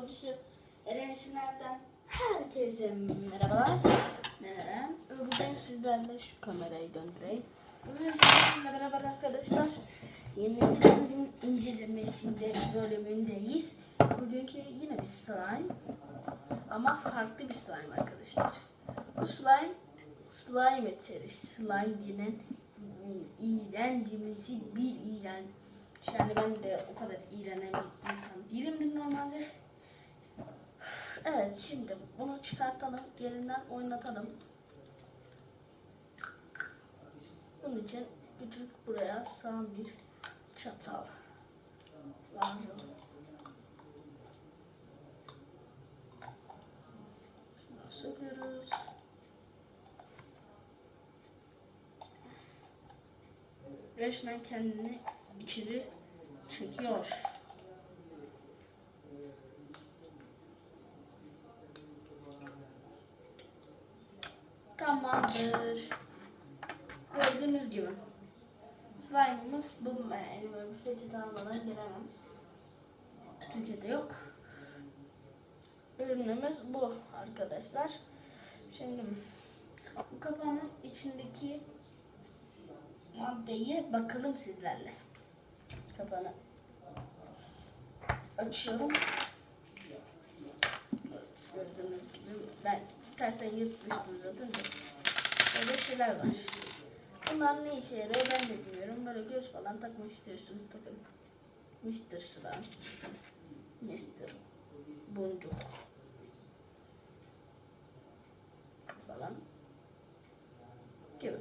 yolcusu Eren Esinler'den herkese merhabalar. Neren? Bugün sizlerle şu kamerayı döndüreyim. Bugün sizlerle beraber arkadaşlar yeni ürün incelemesinde bölümündeyiz. Bugünkü yine bir slime ama farklı bir slime arkadaşlar. Bu slime slime eteri. Slime denen iğrencimizi bir iğren. Yani ben de o kadar iğrenen bir insan değilimdir normalde. Evet şimdi bunu çıkartalım. Yerinden oynatalım. Bunun için küçük buraya sağ bir çatal lazım. Şunu söküyoruz. Resmen kendini içeri çekiyor. Tamamdır. Gördüğünüz gibi. Slime'ımız bu. Yani böyle bir peçete almadan giremem. Peçete yok. Ürünümüz bu arkadaşlar. Şimdi bu kapağın içindeki maddeye bakalım sizlerle. Kapağını açıyorum. Evet, gördüğünüz gibi ben tersten yırtmıştım zaten de. Böyle şeyler var. Bunlar ne işe yarıyor ben de bilmiyorum. Böyle göz falan takmak istiyorsunuz takın. Mr. Sıra. Mr. Boncuk. Falan. Gibi.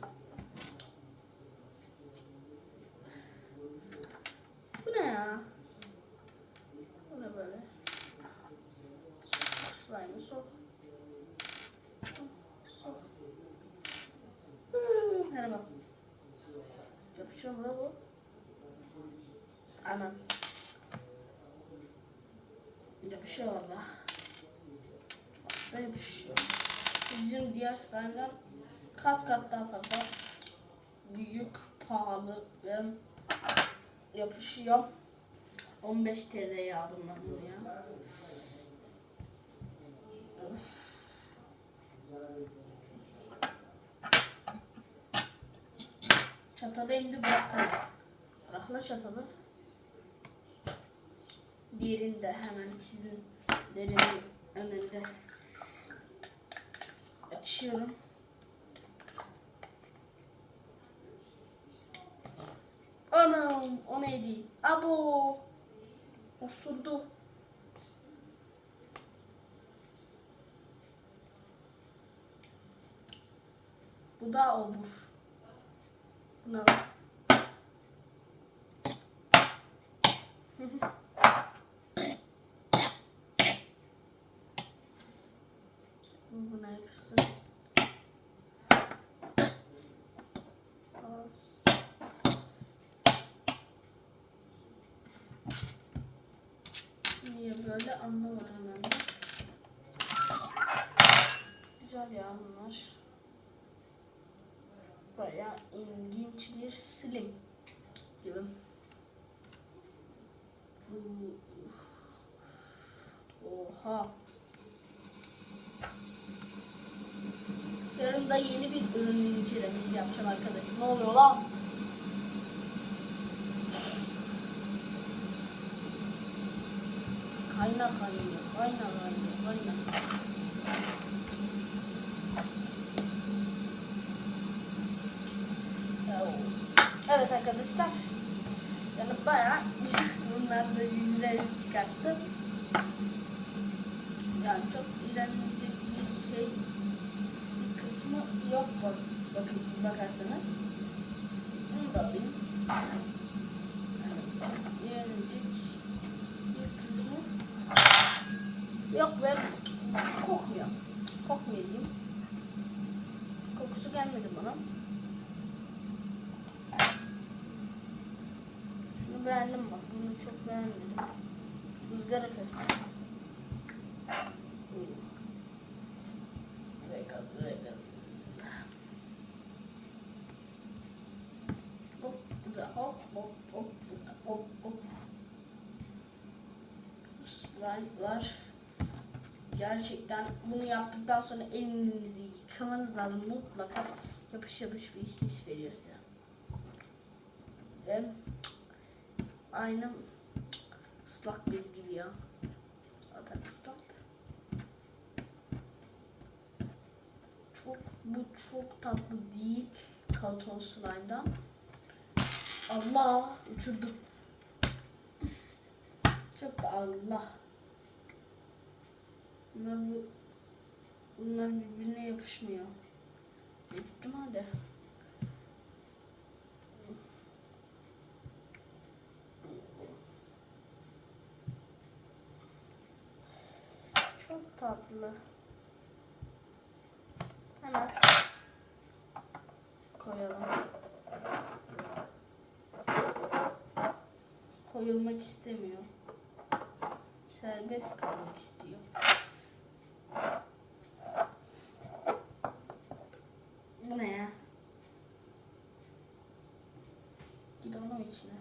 Bu ne ya? Bu ne böyle? Slime'ı sok. Sok. Hmm, Merhaba. Yapışıyor mu la bu? Anam. Yapışıyor valla. Da yapışıyor. Bizim diğer slime'dan kat kat daha fazla büyük, pahalı ve yapışıyor. 15 TL'ye aldım ben bunu ya. Çatalı indi bırakma. Bırakla çatalı. Diğerini hemen sizin derinin önünde açıyorum. Anam o neydi? Abo. Osurdu. Bu da obur. Bu ne lan? Bu buna yapışsın. Az. Niye böyle anlamadım ben de. Güzel ya bunlar. Baya ilginç bir slim gibi. Oha. Yarın da yeni bir ürünün incelemesi yapacağım arkadaşlar. Ne oluyor lan? Kayna kaynıyor, kayna kaynıyor, kayna. Evet arkadaşlar. Yani bayağı bunlar da güzel çıkarttım. Yani çok iğrenecek bir şey bir kısmı yok bak, bakın bakarsanız. Bunu da alayım. Yani çok iğrenecek bir kısmı yok ve kokmuyor. Kokmuyor diyeyim. Kokusu gelmedi bana. Şunu beğendim bak. Bunu çok beğenmedim. Rızgara köfte. Vegas, Vegas. Hop, bu da hop, hop, hop, hop, hop. Slime var. Gerçekten bunu yaptıktan sonra elinizi yıkamanız lazım. Mutlaka yapış yapış bir his veriyor size. Ve aynı ıslak bez gibi ya. Zaten ıslak. Çok bu çok tatlı değil. Kalton slime'dan. Allah uçurdu. Çok da Allah. Bunlar, bu, bunlar birbirine yapışmıyor. Büyük ihtimalle. Çok tatlı. Hemen koyalım. Koyulmak istemiyor. Serbest kalmak istiyor. Bu ne ya? Gir onun içine.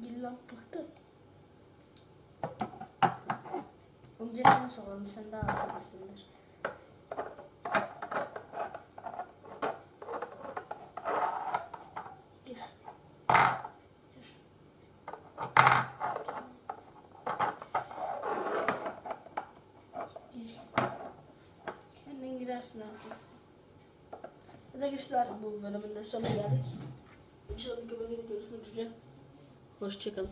Gir lan bıktı. Önce sana soralım sen daha akıllısındır. Girersin artık. Arkadaşlar bu bölümün de sonuna geldik. Bir bölümde görüşmek üzere. Hoşçakalın.